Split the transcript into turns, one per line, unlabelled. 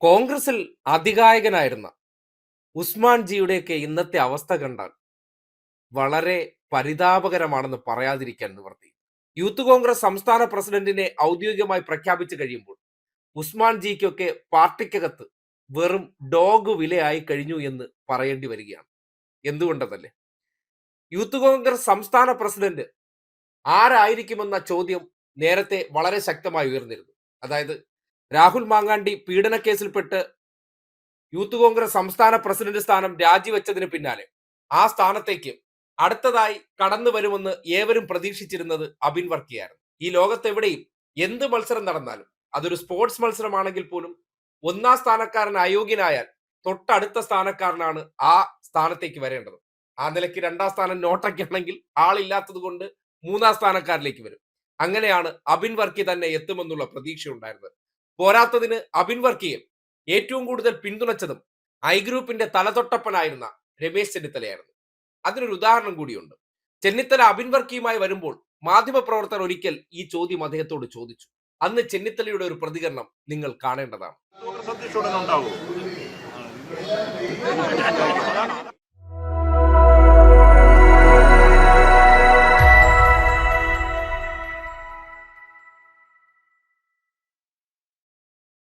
കോൺഗ്രസിൽ അധികായകനായിരുന്ന ഉസ്മാൻ ജിയുടെയൊക്കെ ഇന്നത്തെ അവസ്ഥ കണ്ടാൽ വളരെ പരിതാപകരമാണെന്ന് പറയാതിരിക്കാൻ നിവർത്തി. യൂത്ത് കോൺഗ്രസ് സംസ്ഥാന പ്രസിഡന്റിനെ ഔദ്യോഗികമായി പ്രഖ്യാപിച്ചു കഴിയുമ്പോൾ ഉസ്മാൻ ജിക്കൊക്കെ പാർട്ടിക്കകത്ത് വെറും ഡോഗ് വിലയായി കഴിഞ്ഞു എന്ന് പറയേണ്ടി വരികയാണ്. എന്തുകൊണ്ടെന്നല്ലേ യൂത്ത് കോൺഗ്രസ് സംസ്ഥാന പ്രസിഡന്റ് ആരായിരിക്കുമെന്ന ചോദ്യം നേരത്തെ വളരെ ശക്തമായി ഉയർന്നിരുന്നു. അതായത് രാഹുൽ മാങ്ങാണ്ടി പീഡനക്കേസിൽപ്പെട്ട് യൂത്ത് കോൺഗ്രസ് സംസ്ഥാന പ്രസിഡന്റ് സ്ഥാനം രാജിവെച്ചതിന് പിന്നാലെ ആ സ്ഥാനത്തേക്ക് അടുത്തതായി കടന്നു വരുമെന്ന് ഏവരും പ്രതീക്ഷിച്ചിരുന്നത് അബിൻ വർക്കിയായിരുന്നു. ഈ ലോകത്തെവിടെയും എന്ത് മത്സരം നടന്നാലും അതൊരു സ്പോർട്സ് മത്സരമാണെങ്കിൽ പോലും ഒന്നാം സ്ഥാനക്കാരൻ അയോഗ്യനായാൽ തൊട്ടടുത്ത സ്ഥാനക്കാരനാണ് ആ സ്ഥാനത്തേക്ക് വരേണ്ടത്. ആ നിലയ്ക്ക് രണ്ടാം സ്ഥാനം നോട്ടയ്ക്കാണെങ്കിൽ ആളില്ലാത്തത് കൊണ്ട് മൂന്നാം സ്ഥാനക്കാരിലേക്ക് വരും. അങ്ങനെയാണ് അബിൻ വർക്കി തന്നെ എത്തുമെന്നുള്ള പ്രതീക്ഷ ഉണ്ടായിരുന്നത് പോരാത്തതിന് അബിൻ വർക്കിയെ ഏറ്റവും കൂടുതൽ പിന്തുണച്ചതും ഐ ഗ്രൂപ്പിന്റെ തലതൊട്ടപ്പനായിരുന്ന രമേശ് ചെന്നിത്തലയായിരുന്നു. അതിനൊരു ഉദാഹരണം കൂടിയുണ്ട്. ചെന്നിത്തല അബിൻ വർക്കിയുമായി വരുമ്പോൾ മാധ്യമപ്രവർത്തകർ ഒരിക്കൽ ഈ ചോദ്യം അദ്ദേഹത്തോട് ചോദിച്ചു. അന്ന് ചെന്നിത്തലയുടെ ഒരു പ്രതികരണം നിങ്ങൾ കാണേണ്ടതാണ്.